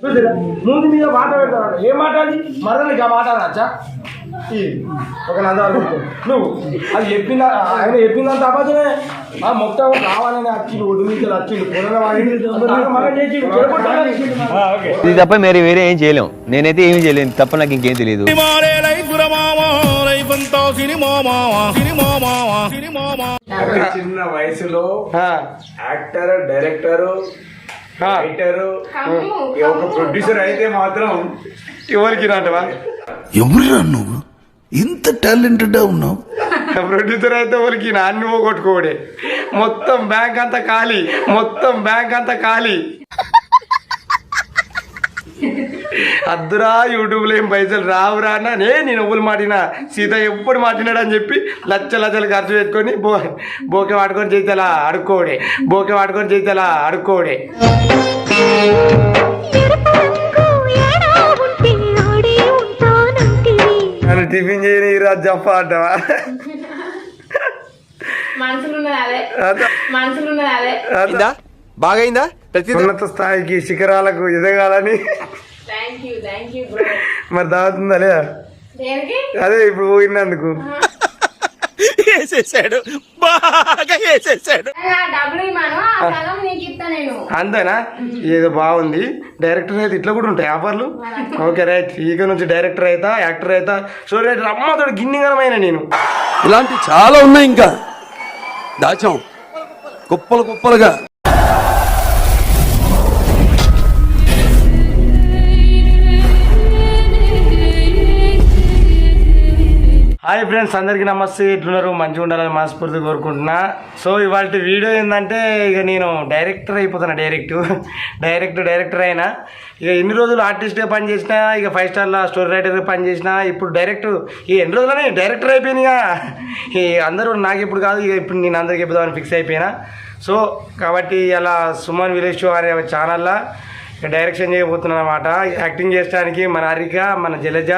చూసారా? ముందు మీద మాట పెడతాడు ఏం మాట అది? మరదలకి ఆ మాట రాచా ఒక నదాలు నువ్వు అది చెప్పింద ఆయన అబద్ధమే. ఆ మొత్తం కావాలని వచ్చిండు ఒడ్డు మగ చేసి ఇది తప్ప మరి వేరే ఏం చేయలేం. నేనైతే ఏమీ చేయలేను. తప్ప నాకు ఇంకేం తెలియదు. చిన్న వయసులో యాక్టర్ డైరెక్టర్ రైటర్ ఒక ప్రొడ్యూసర్ అయితే మాత్రం ఎవరికి నాటవా ఎవరురా నువ్వు? ఇంత టాలెంటెడ్ ఉన్నావు. ప్రొడ్యూసర్ అయితే ఎవరికి? నాన్ని కొట్టుకోడే మొత్తం బ్యాంక్ అంతా ఖాళీ. మొత్తం బ్యాంక్ అంతా ఖాళీ. అద్దురా యూట్యూబ్లో ఏం పైసలు రావురా అన్న నే నేను ఎవ్వరు మాటినా సీత ఎప్పుడు మాటినాడు అని చెప్పి లచ్చ లచ్చలు ఖర్చు పెట్టుకొని బో బోకే వాడుకొని చేతలా అడుక్కోడే బోకే వాడుకొని చేతలా అడుక్కోడే నన్ను టిఫిన్ చేయని ఈరోజు చెప్ప అంటావా బాగైందా? ప్రతి ఉన్నత స్థాయికి శిఖరాలకు ఎదగాలని మరి దావుతుందా లేదా? దేనికి? అదే ఇప్పుడు పోయినందుకు వేసేసాడు. బాగా వేసేసాడు. అంతేనా? ఏదో బాగుంది. డైరెక్టర్ అయితే ఇట్లా కూడా ఉంటాయి ఆఫర్లు? Okay right. ఇక నుంచి డైరెక్టర్ అయితా యాక్టర్ అయితా. సో రైట్ అమ్మతోడు గిన్నిగనమైన నేను. ఇలాంటి చాలా ఉన్నాయి ఇంకా. దాచాం. కుప్పలు కుప్పలుగా. హాయ్ ఫ్రెండ్స్ అందరికీ నమస్తే. ఎట్లున్నారు? మంచిగా ఉండాలని మనస్ఫూర్తి కోరుకుంటున్నా. సో ఇవాళ వీడియో ఏంటంటే ఇక నేను డైరెక్టర్ అయిపోతున్నా డైరెక్ట్ డైరెక్ట్ డైరెక్టర్ అయినా. ఇక ఎన్ని రోజులు ఆర్టిస్ట్గా పనిచేసినా ఇక ఫైవ్ స్టార్లో స్టోరీ రైటర్గా పనిచేసినా ఇప్పుడు డైరెక్టర్ ఈ ఎన్ని రోజులనే డైరెక్టర్ అయిపోయినాయిగా ఈ అందరూ నాకు ఇప్పుడు కాదు ఇక ఇప్పుడు నేను అందరికి చెప్దామని ఫిక్స్ అయిపోయినా. సో కాబట్టి అలా సుమన్ విలేజ్ షో అనే ఛానల్లో ఇక డైరెక్షన్ చేయబోతున్నాను అనమాట యాక్టింగ్ చేసడానికి మన హరిక మన జలజ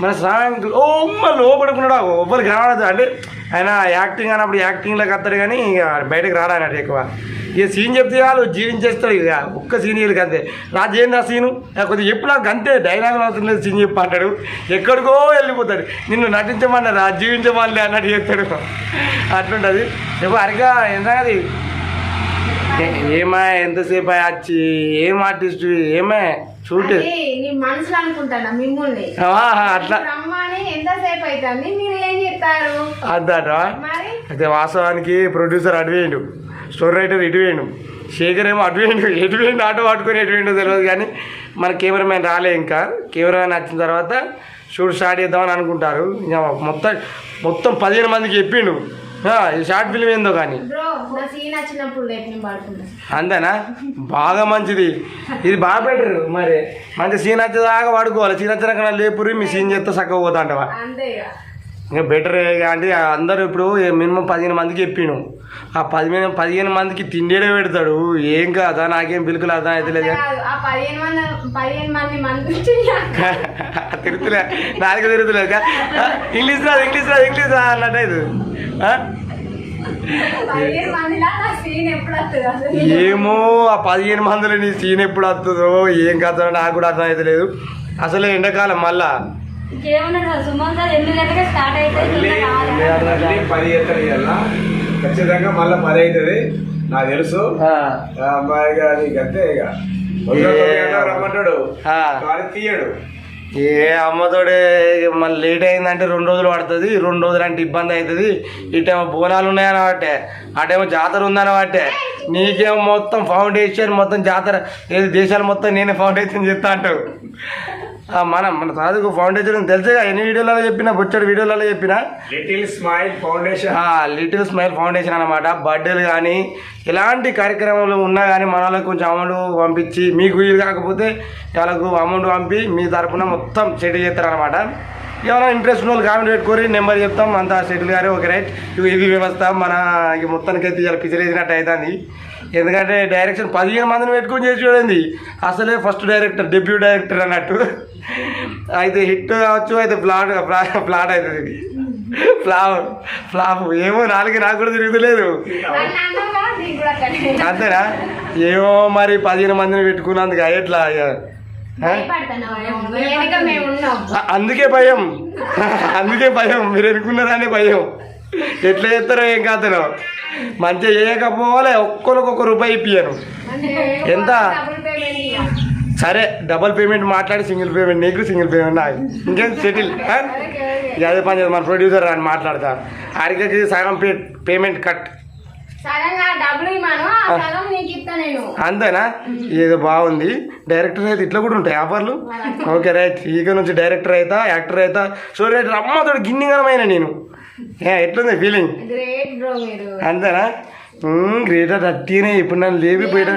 మన స్నానానికి ఓ అమ్మ లోపడుకున్నాడు ఎవ్వరు కనబడదు అంటే ఆయన యాక్టింగ్ అన్నప్పుడు యాక్టింగ్లోకి వస్తాడు కానీ ఇక బయటకు రాడు అన్నట్టు ఎక్కువ. ఇక సీన్ చెప్తే వాళ్ళు జీవించేస్తాడు ఇక. ఒక్క సీన్ వీళ్ళకి అంతే రాజు ఏంది ఆ సీను? కొద్దిగా ఎప్పుడు నాకు అంతే డైలాగులు అవుతుంది సీన్ చెప్పి అంటాడు. ఎక్కడికో వెళ్ళిపోతాడు. నిన్ను నటించమన్నా జీవించమని అన్నట్టు చెప్తాడు అట్లుంటుంది. చెప్పు హరిక ఎంత అది ఏ- ఏమా ఎంతసేపు అయ్యా వచ్చి? ఏం ఆర్టిస్ట్? ఏమే? అది నీ మనసులో అనుకుంటానా మిమ్మల్ని? అట్లా. రమ్మని ఎంతసేపు అవుతుంది మీరు ఏం చెప్తారు? అద్దట? మరి? అయితే వాస్తవానికి ప్రొడ్యూసర్ అటు వేయండు స్టోరీ రైటర్ ఇటు వేయండు శేఖర్ ఏమో అటు వేయండు ఎటు వేయండు ఆటో పట్టుకొని ఎటు వేయండో తెలియదు కానీ మన కెమెరామ్యాన్ రాలే ఇంకా. కెమెరామ్యాన్ వచ్చిన తర్వాత షూట్ స్టార్ట్ చేద్దామని అనుకుంటారు. ఇంకా మొత్తం మొత్తం పదిహేను మందికి చెప్పిండు. ఈ షార్ట్ ఫిల్మ్ ఏందో కానీ. అంతేనా? బాగా మంచిది. ఇది బాగా బెటర్ మరి. మంచి సీన్ వచ్చేదాకా వాడుకోవాలి. సీన్ వచ్చినాక లేపురి మీ సీన్ చేస్తే చక్కగా పోతా అంటవా? ఇక. బెటర్ అంటే అందరూ ఇప్పుడు మినిమం పదిహేను మందికి చెప్పిను. ఆ పదిహేను పదిహేను మందికి తిండేడే పెడతాడు. ఏం కాదా నాకేం పిలుకులు అర్థం అయితే లేదు కాదు. ఆ పదిహేను మంది పదిహేను మంది మంది నుంచి తిరుగుతులే. నాలుగు తిరుగుతులేదు ఇంగ్లీష్ రాదు ఇంగ్లీష్ రాదు ఇంగ్లీష్ రాదు అన్నట్టు ఏమో ఆ పదిహేను మందిలో నీ సీన్ ఎప్పుడు వస్తుందో ఏం కథ నాకు కూడా అర్థం అయితే లేదు. అసలే ఎండాకాలం మళ్ళా. పది ఎత్తరు ఇవాళ ఖచ్చితంగా మళ్ళీ పది అవుతుంది నాకు తెలుసు. అమ్మాయి గారి అంతే ఇక రమ్మంటాడు. తీయడు. ఏ అమ్మతోడే మళ్ళీ లేట్ అయిందంటే రెండు రోజులు పడుతుంది రెండు రోజులు అంటే ఇబ్బంది అవుతుంది. ఇటేమో బోనాలు ఉన్నాయని బట్టే అటేమో జాతర ఉందని బట్టే నీకేమో మొత్తం ఫౌండేషన్ మొత్తం జాతర ఏది దేశాలు మొత్తం నేనే ఫౌండేషన్ చెప్తా అంటావు. మనం మన చదువుకు ఫౌండేషన్ తెలుసుగా ఎన్ని వీడియోలలో చెప్పినా బొచ్చడు వీడియోలలో చెప్పినా. Little smile foundation little smile foundation అనమాట బర్త్డేలు కానీ ఎలాంటి కార్యక్రమాలు ఉన్నా కానీ మన వాళ్ళకి కొంచెం అమౌంట్ పంపించి మీకు వీలు కాకపోతే వాళ్ళకు అమౌంట్ పంపి మీ తరపున మొత్తం సెటిల్ చేస్తారనమాట ఏమైనా ఇంట్రెస్ట్ ఉన్న వాళ్ళు కామెంట్ పెట్టుకొని నెంబర్ చెప్తాం అంతా సెటిల్ గారు ఓకే రైట్. ఇవి వ్యవస్థ మన ఇక మొత్తానికి అయితే ఇలా పిసిరేసినట్టు అవుతుంది ఎందుకంటే డైరెక్షన్ పదిహేను మందిని పెట్టుకొని చేసి చూడండి. అసలే ఫస్ట్ డైరెక్టర్ డెబ్యూ డైరెక్టర్ అన్నట్టు. అయితే హిట్ కావచ్చు అయితే ఫ్లాట్ ఫ్లాట్ అవుతుంది ఫ్లాప్ ఫ్లాప్. ఏమో నాలుగు నాకు కూడా తిరుగుతలేదు. కదా అంతేనా? ఏమో మరి పదిహేను మందిని పెట్టుకున్నందుకు ఎట్లా అందుకే భయం. అందుకే భయం. మీరు ఎనుకున్నారనే భయం. ఎట్లా చేస్తారో ఏం కాదనో. మంచిగా చేయకపోవాలి ఒక్కరికొక రూపాయి ఇప్పియను అంటే ఎంత? సరే డబల్ పేమెంట్ మాట్లాడి సింగిల్ పేమెంట్ నీకు సింగిల్ పేమెంట్ నాకు. ఇంకేం సెటిల్ అదే పని చేద్దాం మన ప్రొడ్యూసర్ అని మాట్లాడతా. ఆడికి సగం పే పేమెంట్ కట్. అంతేనా? ఏదో బాగుంది. డైరెక్టర్ అయితే ఇట్లా కూడా ఉంటాయి ఆఫర్లు? Okay right. ఇక నుంచి డైరెక్టర్ అవుతా యాక్టర్ అవుతా సో రైట్. అమ్మతోడు గిన్నిగనమైన నేను. ఎట్లుంది ఫీలింగ్ అంతేనా? గ్రేట్ అట్టినే ఇప్పుడు నన్ను లేవి పోయినా.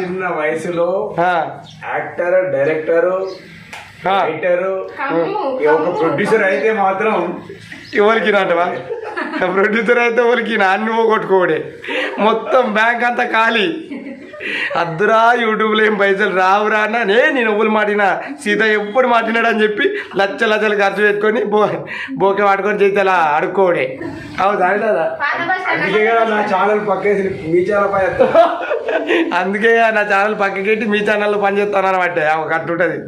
చిన్న వయసులో యాక్టర్ డైరెక్టర్. రైటర్ కమ్ము ఒక ప్రొడ్యూసర్ అయితే మాత్రం ఎవరికి నాటవా? ప్రొడ్యూసర్ అయితే ఎవరికి? నా అన్ని పోగొట్టుకోడే. మొత్తం బ్యాంక్ అంతా ఖాళీ. అద్దురా యూట్యూబ్లో ఏం పైసలు రావురా అన్న నే నేను ఎవ్వరు మాటినా సీత ఎప్పుడు మాటినాడు అని చెప్పి లచ్చ లచ్చలు ఖర్చు పెట్టుకొని బో బోకే పట్టుకొని చేస్తే అలా అడుక్కోడే అవుదా స్టాండ్ అందుకే కదా నా ఛానల్ పక్కేసి మీ ఛానల్ పై అందుకే నా ఛానల్ పక్కకెట్టి మీ ఛానల్లో పనిచేస్తాను అనమాట ఒక అట్టు ఉంటుంది.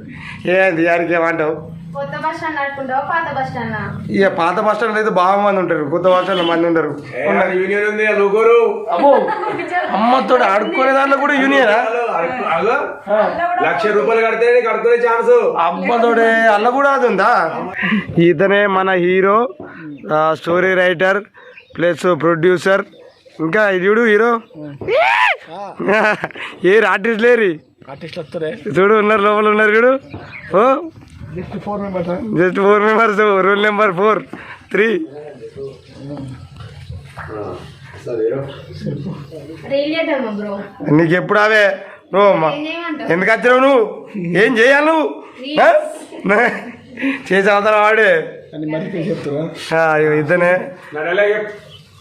ఏంది యారికి ఏమంటావు? కొత్త బస్ స్టాండ్ నడుపుకుంటావా పాత బస్ స్టాండ్ ఇక పాత బస్ స్టాండ్ అయితే బాగా మంది ఉంటారు కొత్త బస్ స్టాండ్ మంది ఉంటారు యూనియన్ ఉంది లోగోరు అమ్మో అమ్మతో ఆడుకునే దాంట్లో కూడా యూనియనా అగో లక్ష రూపాయలు కడితే కడుకునే ఛాన్స్ అమ్మతోడే అల్ల కూడా అది ఉందా ఇతనే మన hero story writer plus producer ఇంకా ఇది చూడు హీరో ఏ ఆర్టిస్ట్ లేరు చూడు ఉన్నారు లోపల ఉన్నారు చూడు ఓ just four members just four members rule number four three నీకు ఎప్పుడు అవే? నువ్వు ఎందుకు వచ్చినావు నువ్వు? ఏం చేయాలి నువ్వు? చేసి అవతల వాడే. ఇతనే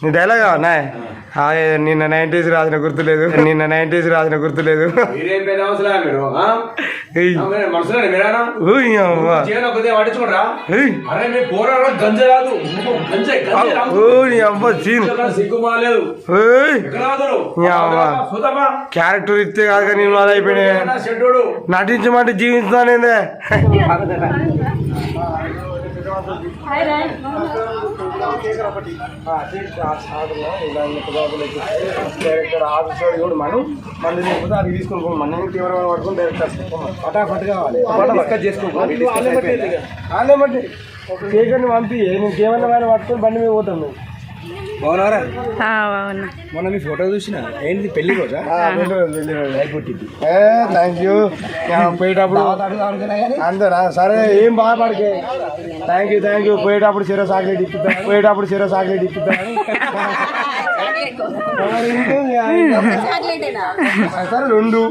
నా డైలాగ్ నీ నిన్న నైంటీస్ రాసిన గుర్తులేదు నిన్న నైంటీస్ రాసిన గుర్తులేదు కాదు అవ్వ. చూద్దామా క్యారెక్టర్ ఇస్తే కాక నేను అది అయిపోయినాయి చెడ్డోడు? నటించమంటే డైరెక్టర్ ఆఫీసర్ చూడు మనం. మంది లేకపోతే అది తీసుకుని మనం తీవ్రమైన పట్టుకుని డైరెక్టర్ పటాపట్ కావాలి. చేసుకోవాలి వాళ్ళే బట్టి పంపి నీకేమన్నా ఆయన పట్టుకొని బండి మీద పోతాం బాగున్నారా? మొన్న మీ ఫోటో చూసిన ఏంటి పెళ్ళి రోజా? థ్యాంక్ యూ పోయేటప్పుడు అందరా? సరే ఏం బాధపడకే. థ్యాంక్ యూ థ్యాంక్ యూ పోయేటప్పుడు చీర సాక్లెట్ ఇప్పిద్దా. పోయేటప్పుడు చీర సాక్లెట్ ఇప్పిద్దా. సరే రెండు.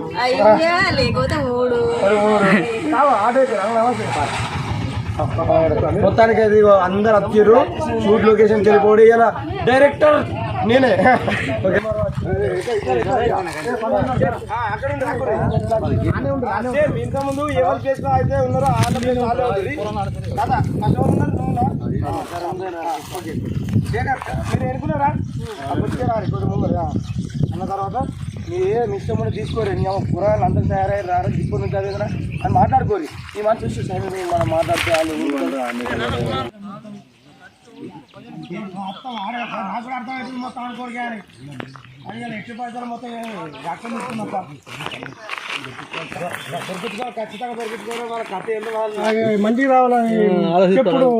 లేకపోతే మూడు. ఆటో. మొత్తానికి అది అందరు వచ్చారు షూట్ లొకేషన్ వెళ్ళిపోయి ఇలా డైరెక్టర్ నేనే. ఓకే. ఇంతకుముందు ఎవరు చేసిన అయితే ఉన్నారో ఆ మీరు అన్న తర్వాత ఏ మీ ఇష్టం తీసుకోరు. నీ కూరగాయలు అందరూ తయారయ్యారు రారు ఇప్పుడు నుంచి అదే అని మాట్లాడుకోరు. ఈ మాట చూసి సరే మనం మాట్లాడితే వాళ్ళు నాకు అర్థమవుతుంది మొత్తం అనుకోరు కానీ అది ఎట్టి పైసలు మొత్తం ఇస్తున్నా దొరికించుకో ఖచ్చితంగా దొరికించుకోవడం వాళ్ళ కథ ఏంటో వాళ్ళు. మంచిగా రావాలని చెప్పుడు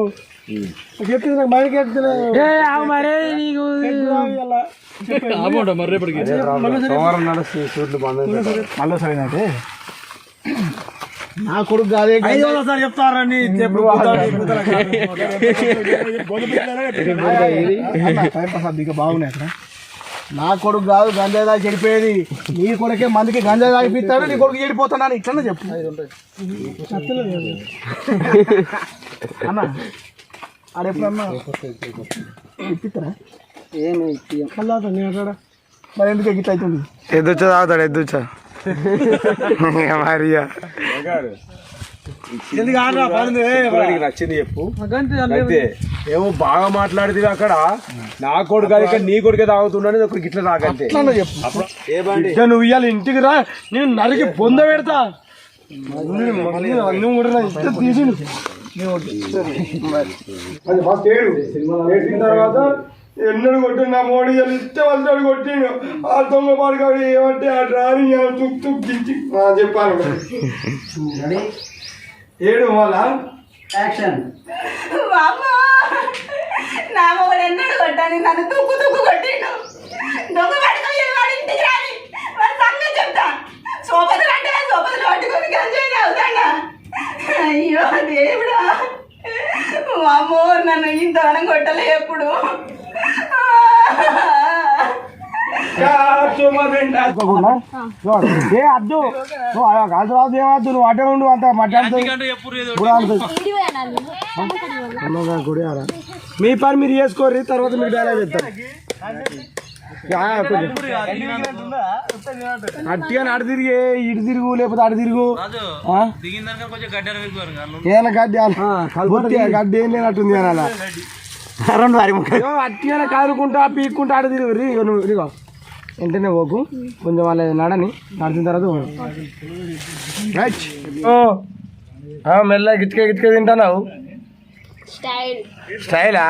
చెప్పింది నాకు మైండ్కి మరే రేపటికి? షూట్లు బంద్ మళ్ళీ నా కొడుకు కాదే ఐదు వందలు సార్ చెప్తారని బాగున్నాయి అక్కడ. నా కొడుకు కాదు గంజాయి దాగి చెడిపోయేది. నీ కొడుకే మందికి గంజాయి తాగిపిస్తాడు నీ కొడుకు చెడిపోతున్నాను ఇట్లనే చెప్పు. అన్న ఆడెప్పుడన్నా ఇప్పిస్తారా ఏమి మరి ఎందుకు గిట్ల అవుతుంది? ఎద్దుచ్చా తాగుతాడు ఎద్దుచ్చా? మరి ఇది కాదురా, పనుంది, ఏ, నీకు నచ్చింది చెప్పు. ఏమో బాగా మాట్లాడితే అక్కడ. నా కొడుకు అది ఇక్కడ నీ కొడుకే తాగుతున్నాడు ఒకరికి ఇట్లా తాగంతే. చెప్పు. ఏ బండి? ఇక నువ్వు ఇవాళ ఇంటికి రా నేను నరికి పొంద పెడతా. తీసి తర్వాత ఎన్నడు కొట్టిన నా మోడీ ఇష్టం అంతడు కొట్టిండు. ఆ దొంగ పడకాడు ఏమంటే ఆ డ్రాని తుక్ తుక్ దించి ఆ, చెప్పాను ఏడు వాళ్ళ వామ్మో! నా మొగడు ఎన్నడు కొట్టాను నన్ను తుక్కు తుక్కు కొట్టిండు. దొంగ వాడి ఇంటికి రాని. వాడి సంగతి చెప్తా. సోపతులు అంటే సోపతులు పట్టుకొని గంజాయి తాగుతాడా. అయ్యో దేవుడా. వామ్మో నన్ను ఇంతవనం కొట్టలే ఎప్పుడు. ఏ అద్దు? నువ్వు కాదు రాదు ఏమద్దు నువ్వు అటే ఉండు అంత మధ్యాహ్నం మీ పని మీరు చేసుకోర్రి తర్వాత మీకు డైలాగ్ చెప్తాను. అట్టిగా అటు తిరిగి ఇటు తిరుగు లేకపోతే అటు తిరుగు. ఆ? ఏదైనా గడ్డి గడ్డి ఏం లేనట్టుంది అలా. రెండు వారి అట్టిగానే కాదుకుంటా పీక్కుంటా అటు తిరుగు రీ ఇగో నువ్వు ఇదిగో. వెంటనే పోకు. కొంచెం వాళ్ళ నడని నడిచిన తర్వాత మెల్లగా గిచ్చుకే గిచ్చుకే తింటున్నావు. స్టైల్. స్టైలా?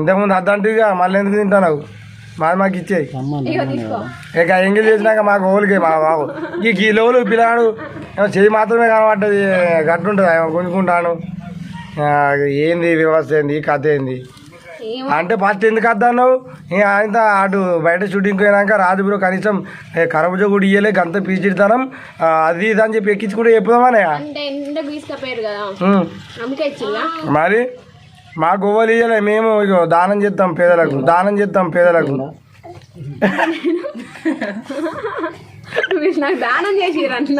ఇంతకుముందు అద్దంటిగా మళ్ళీ ఎందుకు తింటున్నావు? మాది మాకు ఇచ్చేయి. ఇక ఎంగిల్ చేసినాక మాకు ఓలికి మా బాబు. ఈ లోలు పిల్లగాడు ఏమో చెయ్యి మాత్రమే కనబడ్డది గట్టుంటుంది ఏమో గుంజుకుంటాను. ఏంది వ్యవస్థ ఏంది? ఈ కథ ఏంది? అంటే ఫస్ట్ ఎందుకు అద్దన్నావు ఆయన అటు బయట షూటింగ్ పోయినాక రాజు బ్రో కనీసం కరబుజ కూడా ఇయ్యలే గంత పీచిడతానం అది ఇది అని చెప్పి చెప్పుదామనే ఉమ్. అందుకే ఇచ్చిల్లా? మరి? మా గొవ్వలు ఇయ్యలే మేము ఇగో దానం చేస్తాం పేదలకు దానం చేస్తాం పేదలకు.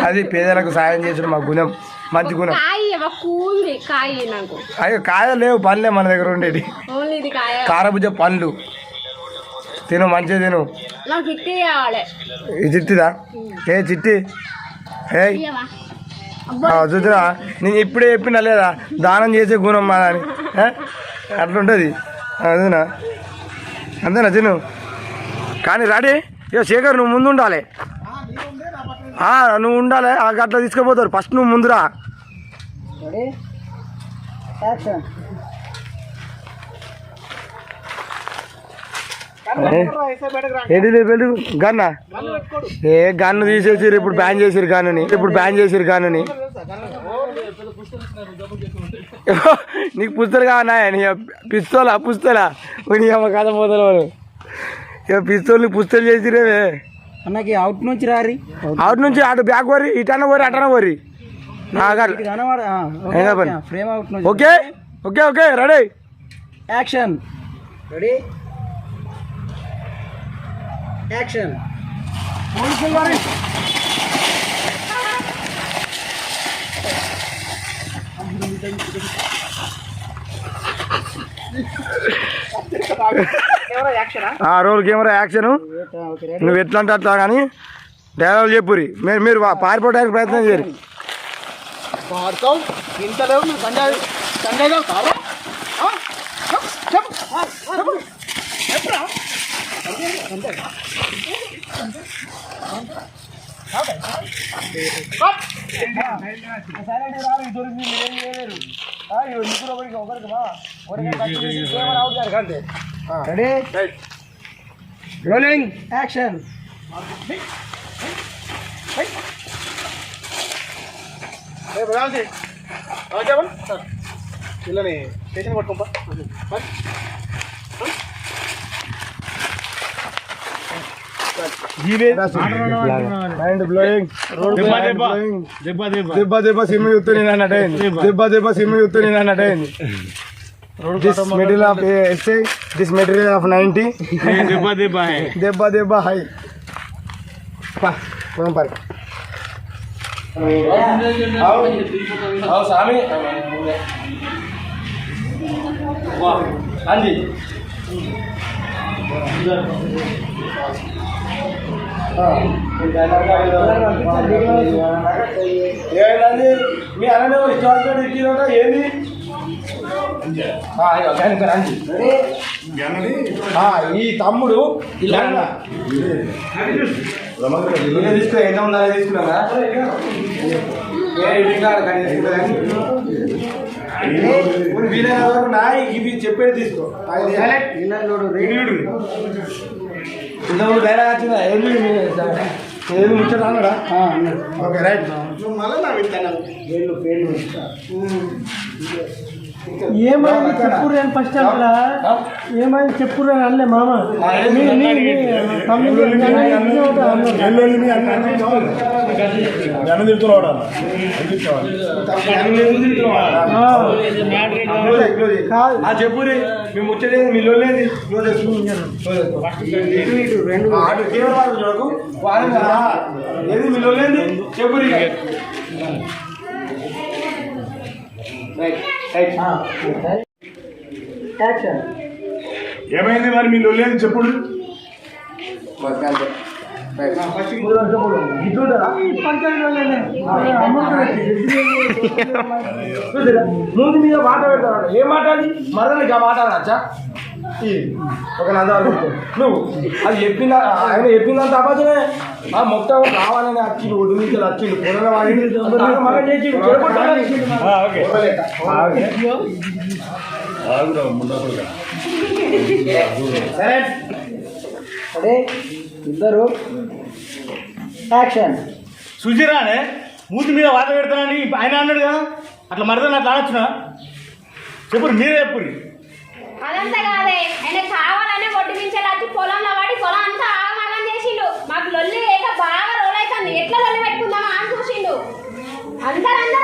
అది పేదలకు సాయం చేసిన మా గుణం. మంచి గుణం. కాయ కాయ నాకు. అయ్యో కాయలు లేవు పనులే మన దగ్గర ఓన్లీ ఇది కాయ. కారబుజ్జ పండ్లు. తిను మంచిగా తిను. నాకు చిట్టి కావాలి. ఈ చిట్టిదా? ఏ చిట్టి? ఏ? చూద్దురా నేను ఇప్పుడే చెప్పినా లేదా? దానం చేసే గుణం మా అని? అట్లుంటుంది. అదేనా? అంతేనా తిను? కానీ రాడి ఇక శేఖర్ నువ్వు ముందు ఉండాలి నువ్వు ఉండాలి. ఆ గట్ల తీసుకుపోతారు. ఫస్ట్ నువ్వు ముందురా. గన్నా ఏ? గన్ను? తీసేసిరు ఇప్పుడు బ్యాన్ చేసిరు గన్నుని. ఇప్పుడు బ్యాన్ చేసిరు గన్నుని. నీకు పుస్తలు కావనా నీ పిస్తోలా? పుస్తలా? నీ అమ్మ కథ పోతలు వాళ్ళు ఇక పిస్తోల్ పుస్తలు చేసిరేవే అన్నకి అవుట్ నుంచి రారి. అవుట్ నుంచి అటు బ్యాక్ వరి ఇటన్న వరి అటన వరి. ఏం పని? ఫ్రేమ్ అవుట్ నుంచి okay okay okay ready. Action ready action ఆ రోల్ కెమెరా యాక్షన్ నువ్వు ఎట్లా అంటే అట్లా కానీ డైలాగ్ చెప్పురి మీరు మీరు పారిపోవడానికి ప్రయత్నం చేయరు రెడీ రోలింగ్ యాక్షన్ పిల్లని స్టేషన్ పట్టుకోపా మైండ్ బ్లోయింగ్ దెబ్బ. దెబ్బ సిమ్ చూస్తూ నేను అన్నట్టయింది దెబ్బ. దెబ్బ సిమ్ చూస్తూ నేను అన్నట్టయింది this material of SI this material of ninety దెబ్బ దెబ్బ దెబ్బ దెబ్బ హై. పోదాం పరి. స్వామి. हाँ जी ఏమైందండి మీ అన్ననే ఇష్టం ఇచ్చిందంట ఏంది ఈ తమ్ముడు ఇలా తీసుకో ఎంత ఉందా తీసుకున్నా వీలైన వరకు నా ఇవి చెప్పేది తీసుకో. ఇంతకుముందు వేరే వచ్చిందా ఏమి ఏమి ముచ్చట అన్నాడా ఓకే రైట్ ఏమైంది చెప్పురు అని ఫస్ట్ అక్కడ ఏమైంది చెప్పురు అని అనలే మామ. చెప్పురి మీ ముచ్చటేది మీ లొల్లేది. ఏది? మీ లొల్లేది చెప్పురి యాక్షన్ ఏమైంది మరి మీ లొల్లేని చెప్పుడు ముందు మీద మాట పెడతాడు ఏ మాట అది మరదనికి ఆ మాట అనొచ్చా? ఒక నందాలు నువ్వు అది చెప్పిన ఆయన చెప్పిందంత అబద్ధమే ఆ మొత్తం కావాలని అచ్చిండు ఒడ్డు నుంచి అచ్చిండు పొరల వాడి మగ చేసి సరే అదే ఇద్దరు. యాక్షన్ సుజీరానే మూతి మీద వాత పెడతానని ఆయన అన్నాడు కదా? అట్లా మరదని అట్లా అనొచ్చునా? చెప్పురు మీరే చెప్పురు అదంతా కాదే ఆయన కావాలనే ఒడ్డు మించాలి వచ్చి పొలంలో పడి పొలం అంతా ఆగమాగం చేసిండు. మాకు లొల్లి లేక బాగా రోల్ అవుతుంది ఎట్లా లొల్లి పెట్టుకుందామా అని చూసిండు. అందరు అందరు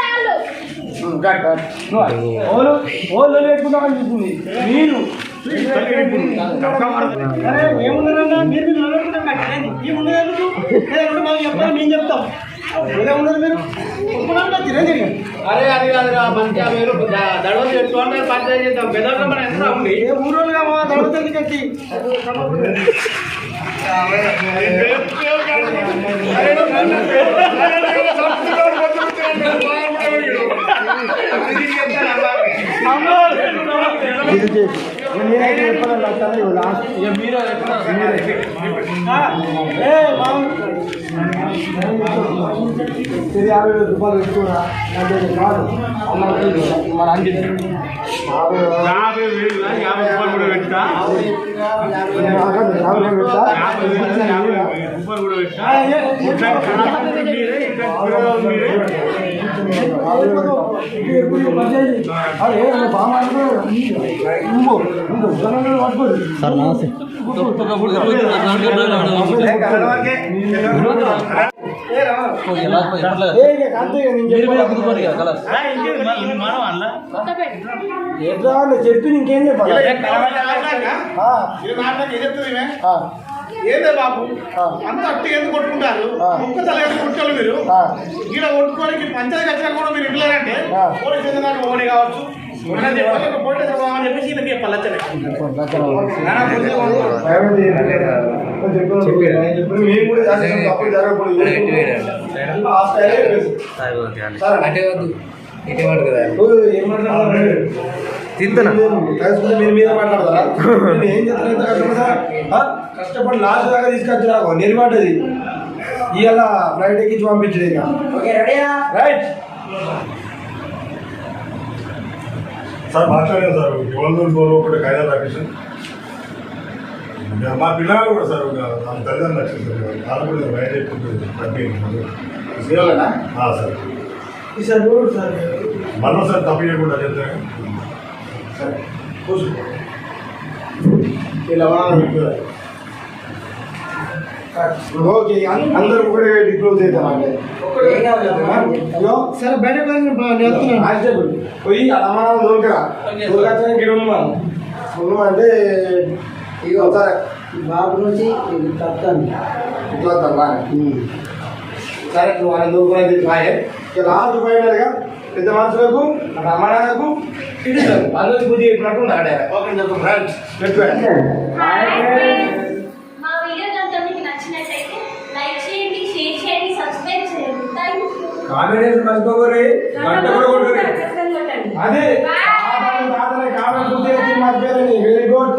వాళ్ళు ఓలు ఓళ్ళు లేకుందామని చూసింది నేను అరే ఏమున్నారన్నా మీరు. మేము చెప్తాం మీరు అరే అది కాదు మంచిగా మీరు దడవలు చేసుకోండి పంచాయతీ చేద్దాం పెద్దలు మన ఎంత ఉంది ఏ ఊరోళ్ళుగా మా దళితులకి కట్టి నేనైతే వస్తాను ఇవి లాస్ట్ ఇక మీరు ఏ మామ ఇది యాభై వేల రూపాయలు పెట్టుకున్నా అంటే ఇది కాదు అన్న మన అంది యాభై వేలు యాభై రూపాయలు కూడా పెట్టా యాభై వేలు పెడతా రూపాయలు కూడా పెట్టా ఆ, ఏ, ఏ, అరే బాగా నువ్వు నువ్వు జనంలో పట్టుకోరు సార్ నమస్తే ఎట్లా చెప్పి ఇంకేం చెప్పాలి ఆ, ఆ, ఏందే బాబు. అంత అట్టి ఎందుకు కొట్టుకుంటారు. ముక్క తల ఎందుకు కొట్టుకోవాలి మీరు. ఈడ కొట్టుకోనికి పంచాయతీ వచ్చినా కూడా మీరు ఇంట్లోనంటే. పోలీస్ దాకా ఓడి కావచ్చు. చెప్పేసి చెప్పాలి కలుసుకుంటే మీరు మీద మాట్లాడతారా? ఏం చెప్తాను ఇంత కష్టపడతా? ఆ? కష్టపడి లాస్ట్ దాకా తీసుకొచ్చి నాకు నిలబడ్డది ఇవాళ ఫ్లైట్ ఎక్కించి పంపించదు ఇక. ఓకే రెడీయా? రైట్. సార్ మాట్లాడాను సార్. ఎవరు గోలు ఒకటి ఖైదా రాకేషన్ మా పిల్లలు కూడా సార్ నా తల్లిదండ్రులు వచ్చింది సార్. వాళ్ళు కూడా బయట ఎక్కుంటుంది సార్ సార్. మళ్ళీ సార్ తప్పు చేయకుండా చెప్తాను సరే కూర్చో ఇలా మనం ఓకే అం- అందరూ ఒకటే క్లోజ్ అవుతామండి అయ్యో సరే బయట వెళ్తున్నాను కానిస్టేబుల్ పోయి అలా దొరకరా దొరకచ్చని ఇక్కడ ఉన్నాం ఉన్నాం అంటే ఇక సరే బాబు నుంచి తప్పుతాను ఇట్లా వద్దాం బాగా సరే నువ్వు ఆయన దొరుకునేది బాయే ఇక లాస్ట్ ఫైనల్గా పెద్ద మనుషులకు రమణకు అందరికి పూజ చెప్పినట్టు ఆడారు ఓకే చెప్తాం గంట కూడా అదే. Very good